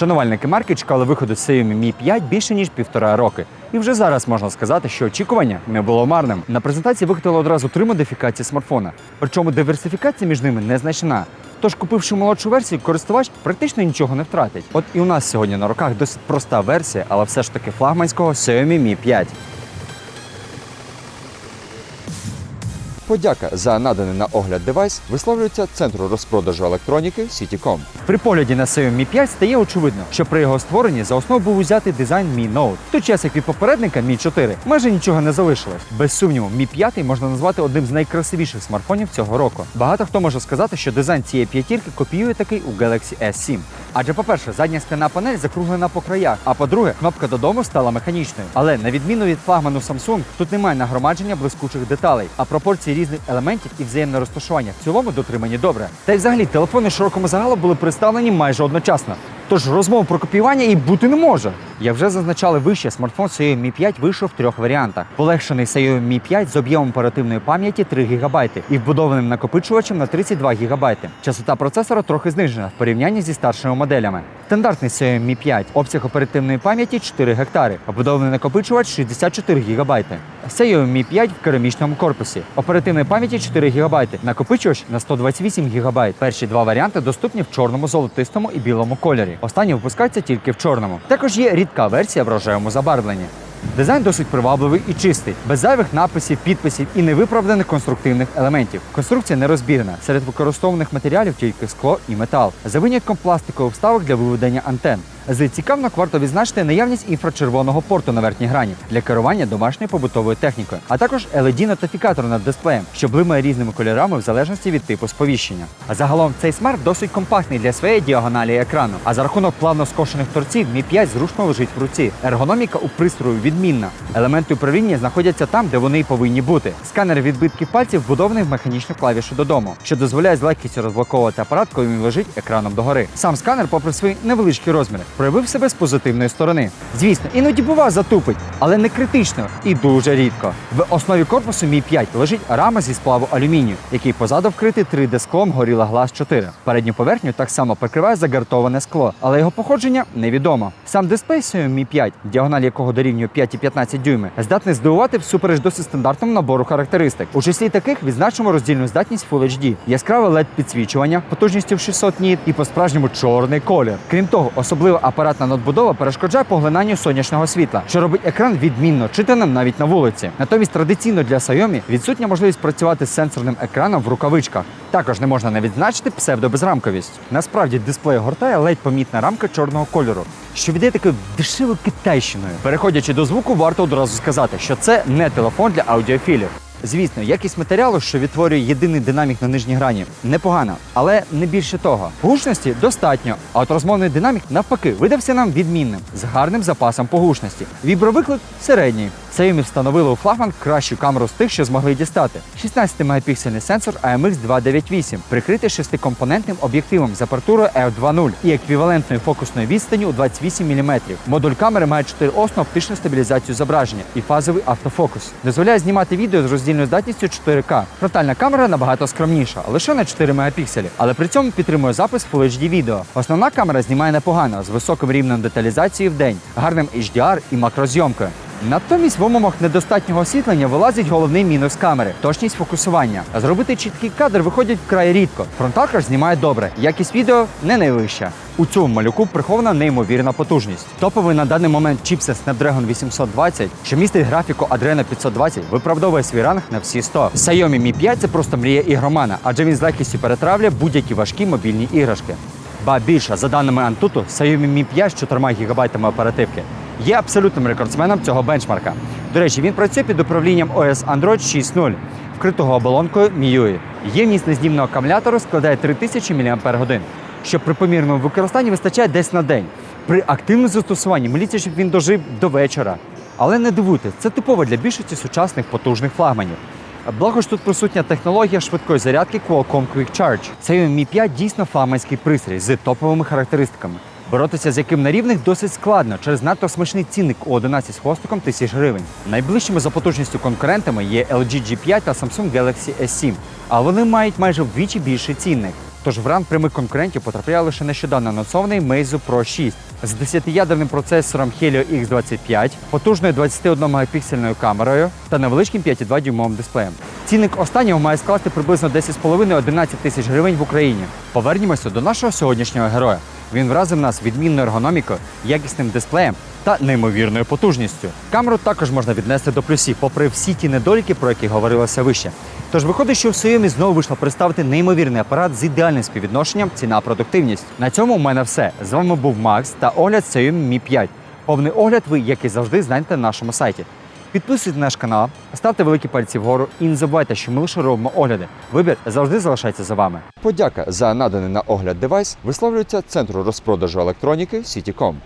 Шанувальники марки чекали виходу Xiaomi Mi 5 більше ніж півтора роки. І вже зараз можна сказати, що очікування не було марним. На презентації викотили одразу три модифікації смартфона, причому диверсифікація між ними не значна. Тож, купивши молодшу версію, користувач практично нічого не втратить. От і у нас сьогодні на руках досить проста версія, але все ж таки флагманського Xiaomi Mi 5. Подяка за наданий на огляд девайс висловлюється центру розпродажу електроніки City.com. При погляді на Xiaomi Mi 5 стає очевидно, що при його створенні за основу був узятий дизайн Mi Note. В той час, як від попередника Mi 4 майже нічого не залишилось. Без сумніву, Mi 5 можна назвати одним з найкрасивіших смартфонів цього року. Багато хто може сказати, що дизайн цієї п'ятірки копіює такий у Galaxy S7. Адже, по-перше, задня скляна панель закруглена по краях, а по-друге, кнопка додому стала механічною. Але на відміну від флагману Samsung, тут немає нагромадження блискучих деталей, а пропорції різних елементів і взаємне розташування в цілому дотримані добре. Та й взагалі телефони широкому загалу були представлені майже одночасно. Тож розмов про копіювання і бути не може. Як вже зазначали вище, смартфон Xiaomi Mi 5 вийшов в трьох варіантах. Полегшений Xiaomi Mi 5 з об'ємом оперативної пам'яті 3 ГБ і вбудованим накопичувачем на 32 ГБ. Частота процесора трохи знижена в порівнянні зі старшими моделями. Стандартний Xiaomi Mi 5, обсяг оперативної пам'яті 4 гектари, вбудований накопичувач 64 ГБ. Xiaomi Mi 5 в керамічному корпусі, оперативної пам'яті 4 ГБ, накопичувач на 128 ГБ. Перші два варіанти доступні в чорному, золотистому і білому кольорі. Останній випускається тільки в чорному. Також є рідка версія в рожевому забарвленні. Дизайн досить привабливий і чистий, без зайвих написів, підписів і невиправданих конструктивних елементів. Конструкція нерозбірна. Серед використовуваних матеріалів тільки скло і метал, за винятком пластикових вставок для виведення антен. З цікавинок варто відзначити наявність інфрачервоного порту на верхній грані для керування домашньою побутовою технікою, а також led нотифікатор над дисплеєм, що блимає різними кольорами в залежності від типу сповіщення. А загалом цей смарт досить компактний для своєї діагоналі екрану. А за рахунок плавно скошених торців Mi 5 зручно лежить в руці. Ергономіка у пристрою відмінна. Елементи управління знаходяться там, де вони й повинні бути. Сканер відбитків пальців вбудований в механічну клавішу додому, що дозволяє з легкістю розблоковувати апарат, коли він лежить екраном догори. Сам сканер, попри свої невеличкі розміри, проявив себе з позитивної сторони. Звісно, іноді бува затупить, але не критично і дуже рідко. В основі корпусу Mi 5 лежить рама зі сплаву алюмінію, який позаду вкритий 3D склом Gorilla Glass 4. Передню поверхню так само прикриває загартоване скло, але його походження невідомо. Сам дисплей Xiaomi 5, діагональ якого дорівнює 5,15 дюйми, здатний здивувати всупереч досить стандартному набору характеристик. У числі таких відзначимо роздільну здатність Full HD, яскраве LED підсвічування, потужністю в 600 ніт і по-справжньому чорний колір. Крім того, особлива апаратна надбудова перешкоджає поглинанню сонячного світла, що робить екран відмінно читаним навіть на вулиці. Натомість традиційно для Xiaomi відсутня можливість працювати з сенсорним екраном в рукавичках. Також не можна не відзначити псевдобезрамковість. Насправді дисплей гортає ледь помітна рамка чорного кольору, що віддає такою дешевою китайщиною. Переходячи до звуку, варто одразу сказати, що це не телефон для аудіофілів. Звісно, якість матеріалу, що відтворює єдиний динамік на нижній грані, непогана, але не більше того. Гучності достатньо, а от розмовний динамік навпаки видався нам відмінним з гарним запасом по гучності. Вібровиклик середній. Xiaomi встановили у флагман кращу камеру з тих, що змогли дістати. 16-мегапіксельний сенсор AMX298, прикритий шестикомпонентним об'єктивом з апертурою f2.0 і еквівалентною фокусною відстанню у 28 мм. Модуль камери має 4-осну оптичну стабілізацію зображення і фазовий автофокус. Дозволяє знімати відео з роздільною здатністю 4К. Фронтальна камера набагато скромніша, лише на 4 мегапікселі, але при цьому підтримує запис Full HD відео. Основна камера знімає непогано з високим рівнем деталізації в день, гарним HDR і макрозйомкою. Натомість в умовах недостатнього освітлення вилазить головний мінус камери точність фокусування. Зробити чіткий кадр виходять вкрай рідко. Фронталка знімає добре, якість відео не найвища. У цьому малюку прихована неймовірна потужність. Топовий на даний момент чіпсет Snapdragon 820, що містить графіку Adreno 520, виправдовує свій ранг на всі 100. Xiaomi Mi 5 – це просто мрія ігромана, адже він з легкістю перетравлює будь-які важкі мобільні іграшки. Ба більше, за даними Antutu, Xiaomi Mi 5 з 4 ГБ оперативки є абсолютним рекордсменом цього бенчмарка. До речі, він працює під управлінням OS Android 6.0, вкритого оболонкою MIUI. Ємність незнімного акумулятору складає 3000 мАч, що при помірному використанні вистачає десь на день. При активному застосуванні моліться, щоб він дожив до вечора. Але не дивуйтесь, це типово для більшості сучасних потужних флагманів. Благо ж тут присутня технологія швидкої зарядки Qualcomm Quick Charge. Xiaomi Mi 5 дійсно флагманський пристрій з топовими характеристиками. Боротися з яким на рівних досить складно через надто смачний цінник у 11 з хвостиком тисяч гривень. Найближчими за потужністю конкурентами є LG G5 та Samsung Galaxy S7, а вони мають майже вдвічі більший цінник. Тож в ранг прямих конкурентів потрапляє лише нещодавно анонсований Meizu Pro 6 з 10-ядерним процесором Helio X25, потужною 21 мегапіксельною камерою та невеличким 5,2 дюймовим дисплеєм. Цінник останнього має скласти приблизно 10,5-11 тисяч гривень в Україні. Повернімося до нашого сьогоднішнього героя. Він вразив нас відмінною ергономікою, якісним дисплеєм та неймовірною потужністю. Камеру також можна віднести до плюсів, попри всі ті недоліки, про які говорилося вище. Тож виходить, що в Xiaomi знову вийшло представити неймовірний апарат з ідеальним співвідношенням ціна-продуктивність. На цьому у мене все. З вами був Макс та огляд Xiaomi Mi 5. Повний огляд ви, як і завжди, знайдете на нашому сайті. Підписуйтесь на наш канал, ставте великі пальці вгору і не забувайте, що ми лише робимо огляди. Вибір завжди залишається за вами. Подяка за наданий на огляд девайс висловлюється Центру розпродажу електроніки Сітіком.